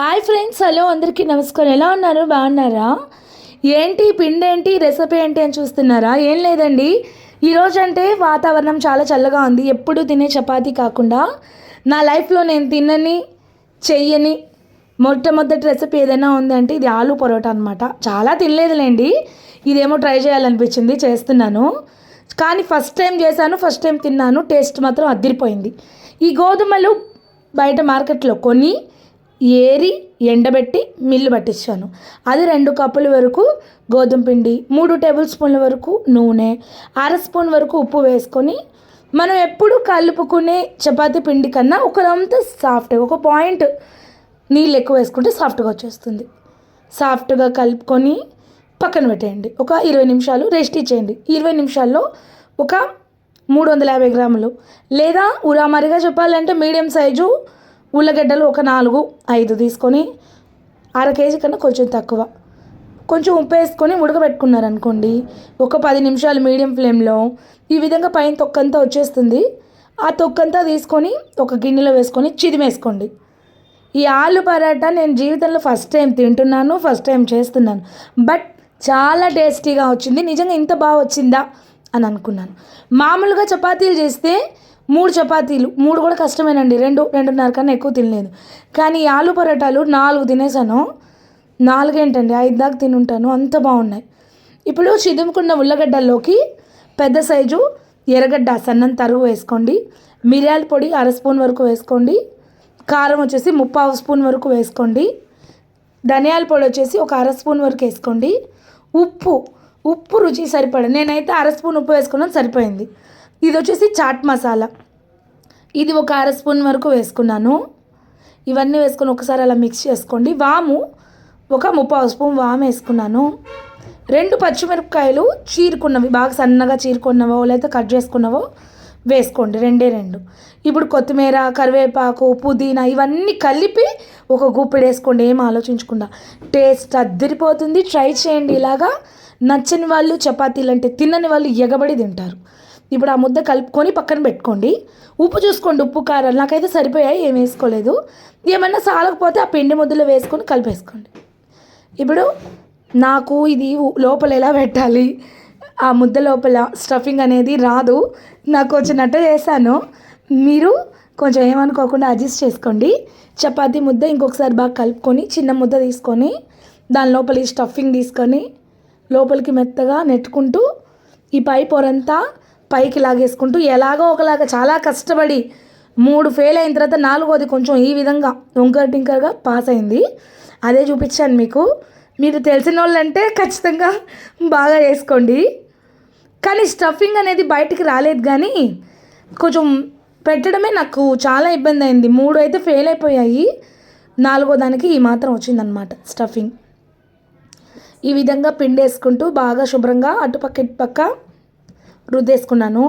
Hi friends hello అందరికీ నమస్కారం. ఎలా ఉన్నారు? బాగున్నారా? ఏంటి పిండి ఏంటి రెసిపీ ఏంటి అని చూస్తున్నారా? ఏం లేదండి. ఈరోజు అంటే వాతావరణం చాలా చల్లగా ఉంది. ఎప్పుడు తినే చపాతీ కాకుండా నా లైఫ్లో నేను తినని చెయ్యని మొట్టమొదటి రెసిపీ ఏదైనా ఉందంటే ఇది ఆలు పరోటా అనమాట చాలా తినలేదులేండి. ఇదేమో ట్రై చేయాలనిపించింది చేస్తున్నాను. కానీ ఫస్ట్ టైం చేశాను ఫస్ట్ టైం తిన్నాను. టేస్ట్ మాత్రం అదిరిపోయింది. ఈ గోధుమలు బయట మార్కెట్లో కొని ఏరి ఎండబెట్టి మిల్లు పట్టించాను. అది రెండు కప్పుల వరకు గోధుమ పిండి మూడు టేబుల్ స్పూన్ల వరకు నూనె అర స్పూన్ వరకు ఉప్పు వేసుకొని మనం ఎప్పుడు కలుపుకునే చపాతీ పిండి కన్నా ఒకరంత సాఫ్ట్గా ఒక పాయింట్ నీళ్ళు ఎక్కువ వేసుకుంటే సాఫ్ట్గా వచ్చేస్తుంది. సాఫ్ట్గా కలుపుకొని పక్కన పెట్టేయండి. ఒక ఇరవై నిమిషాలు రెస్ట్ ఇచ్చేయండి. ఇరవై నిమిషాల్లో ఒక మూడు వందల యాభై గ్రాములు లేదా ఉరామరిగా చెప్పాలంటే మీడియం సైజు ఉల్లగడ్డలు ఒక నాలుగు ఐదు తీసుకొని అర కేజీ కన్నా కొంచెం తక్కువ. కొంచెం ఉప్పు వేసుకొని ఉడకబెట్టుకున్నారనుకోండి ఒక పది నిమిషాలు మీడియం ఫ్లేమ్లో ఈ విధంగా పైన తొక్కంతా వచ్చేస్తుంది. ఆ తొక్కంతా తీసుకొని ఒక గిన్నెలో వేసుకొని చిదిమేసుకోండి. ఈ ఆలు పరాటా నేను జీవితంలో ఫస్ట్ టైం తింటున్నాను ఫస్ట్ టైం చేస్తున్నాను. బట్ చాలా టేస్టీగా వచ్చింది నిజంగా ఇంత బాగా వచ్చిందా అని అనుకున్నాను. మామూలుగా చపాతీలు చేస్తే మూడు చపాతీలు మూడు కూడా కష్టమేనండి. రెండు రెండున్నర కన్నా ఎక్కువ తినలేదు. కానీ ఆలు పరోటాలు నాలుగు తినేసాను. నాలుగేంటండి? ఐదు దాకా తినుంటాను. అంత బాగున్నాయి. ఇప్పుడు చిదుముకున్న ఉల్లగడ్డల్లోకి పెద్ద సైజు ఎర్రగడ్డ సన్నం తరుగు వేసుకోండి. మిరియాల పొడి అర స్పూన్ వరకు వేసుకోండి. కారం వచ్చేసి ముప్పావు స్పూన్ వరకు వేసుకోండి. ధనియాల పొడి వచ్చేసి ఒక అర స్పూన్ వరకు వేసుకోండి. ఉప్పు ఉప్పు రుచి సరిపడ నేనైతే అర స్పూన్ ఉప్పు వేసుకున్నాను సరిపోయింది. ఇది వచ్చేసి చాట్ మసాలా. ఇది ఒక అర స్పూన్ వరకు వేసుకున్నాను. ఇవన్నీ వేసుకొని ఒకసారి అలా మిక్స్ చేసుకోండి. వాము ఒక ముప్పావు స్పూన్ వాము వేసుకున్నాను. రెండు పచ్చిమిరపకాయలు చీరుకున్నవి బాగా సన్నగా చీరుకున్నవో లేదా కట్ చేసుకున్నవో వేసుకోండి. రెండే రెండు. ఇప్పుడు కొత్తిమీర కరివేపాకు పుదీనా ఇవన్నీ కలిపి ఒక గుప్పిడి వేసుకోండి. ఏం ఆలోచించకుండా. టేస్ట్ అద్దరిపోతుంది. ట్రై చేయండి. ఇలాగా నచ్చని వాళ్ళు చపాతీలు అంటే తినని వాళ్ళు ఎగబడి తింటారు. ఇప్పుడు ఆ ముద్ద కలుపుకొని పక్కన పెట్టుకోండి. ఉప్పు చూసుకోండి ఉప్పు కారాలు నాకైతే సరిపోయాయి ఏం వేసుకోలేదు. ఏమన్నా సాలకపోతే ఆ పిండి ముద్దలో వేసుకొని కలిపేసుకోండి. ఇప్పుడు నాకు ఇది లోపల ఎలా పెట్టాలి? ఆ ముద్ద లోపల స్టఫింగ్ అనేది రాదు. నాకు వచ్చినట్టు చేశాను. మీరు కొంచెం ఏమనుకోకుండా అడ్జస్ట్ చేసుకోండి. చపాతీ ముద్ద ఇంకొకసారి బాగా కలుపుకొని చిన్న ముద్ద తీసుకొని దాని లోపల ఈ స్టఫింగ్ తీసుకొని లోపలికి మెత్తగా నెట్టుకుంటూ ఈ పై పొరంతా పైకి లాగేసుకుంటూ ఎలాగో ఒకలాగా చాలా కష్టపడి మూడు ఫెయిల్ అయిన తర్వాత నాలుగోది కొంచెం ఈ విధంగా వంకర్ టింకర్గా పాస్ అయింది. అదే చూపించాను మీకు. మీరు తెలిసిన వాళ్ళంటే ఖచ్చితంగా బాగా వేసుకోండి. కానీ స్టఫింగ్ అనేది బయటికి రాలేదు కానీ కొంచెం పెట్టడమే నాకు చాలా ఇబ్బంది అయింది. మూడు అయితే ఫెయిల్ అయిపోయాయి. నాలుగో దానికి ఈ మాత్రం వచ్చిందనమాట స్టఫింగ్ ఈ విధంగా పిండి వేసుకుంటూ బాగా శుభ్రంగా అటుపక్క ఇటుపక్క రుద్దేసుకున్నాను.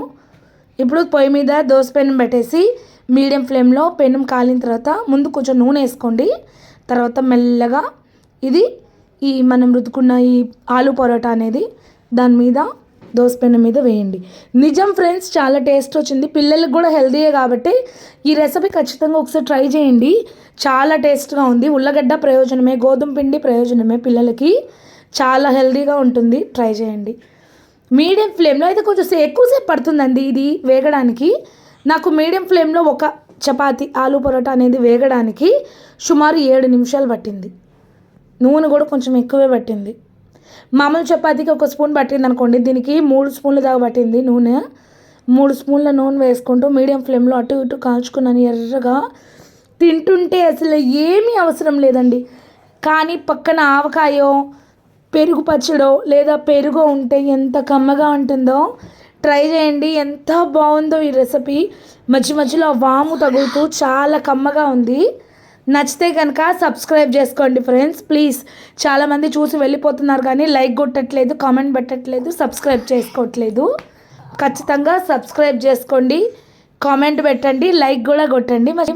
ఇప్పుడు పొయ్యి మీద దోశ పెనం పెట్టేసి మీడియం ఫ్లేమ్లో పెనం కాలిన తర్వాత ముందు కొంచెం నూనె వేసుకోండి. తర్వాత మెల్లగా ఇది ఈ మనం రుద్దుకున్న ఈ ఆలు పరోటా అనేది దాని మీద దోశ పెనం మీద వేయండి. నిజం ఫ్రెండ్స్ చాలా టేస్ట్ వచ్చింది. పిల్లలకు కూడా హెల్తీయే కాబట్టి ఈ రెసిపీ ఖచ్చితంగా ఒకసారి ట్రై చేయండి. చాలా టేస్ట్గా ఉంది. ఉల్లగడ్డ ప్రయోజనమే గోధుమ పిండి ప్రయోజనమే పిల్లలకి. చాలా హెల్తీగా ఉంటుంది. ట్రై చేయండి. మీడియం ఫ్లేమ్లో అయితే కొంచెం సే- ఎక్కువసేపు పడుతుందండి ఇది వేగడానికి. నాకు మీడియం ఫ్లేమ్లో ఒక చపాతి ఆలు పరోటా అనేది వేగడానికి సుమారు ఏడు నిమిషాలు పట్టింది. నూనె కూడా కొంచెం ఎక్కువే పట్టింది. మామూలు చపాతీకి ఒక స్పూన్ పట్టింది అనుకోండి దీనికి మూడు స్పూన్లు దాకా పట్టింది నూనె. మూడు స్పూన్ల నూనె వేసుకుంటూ మీడియం ఫ్లేమ్లో అటు ఇటు కాల్చుకున్నాను ఎర్రగా. తింటుంటే అసలు ఏమీ అవసరం లేదండి. కానీ పక్కన ఆవకాయో పెరుగు పచ్చడో లేదా పెరుగు ఉంటే ఎంత కమ్మగా ఉంటుందో ట్రై చేయండి. ఎంత బాగుందో ఈ రెసిపీ. మధ్య మధ్యలో వాము తగులుతూ చాలా కమ్మగా ఉంది. నచ్చితే కనుక సబ్స్క్రైబ్ చేసుకోండి ఫ్రెండ్స్. ప్లీజ్ చాలామంది చూసి వెళ్ళిపోతున్నారు కానీ లైక్ కొట్టట్లేదు కామెంట్ పెట్టట్లేదు సబ్స్క్రైబ్ చేసుకోవట్లేదు. ఖచ్చితంగా సబ్స్క్రైబ్ చేసుకోండి కామెంట్ పెట్టండి లైక్ కూడా కొట్టండి. మరి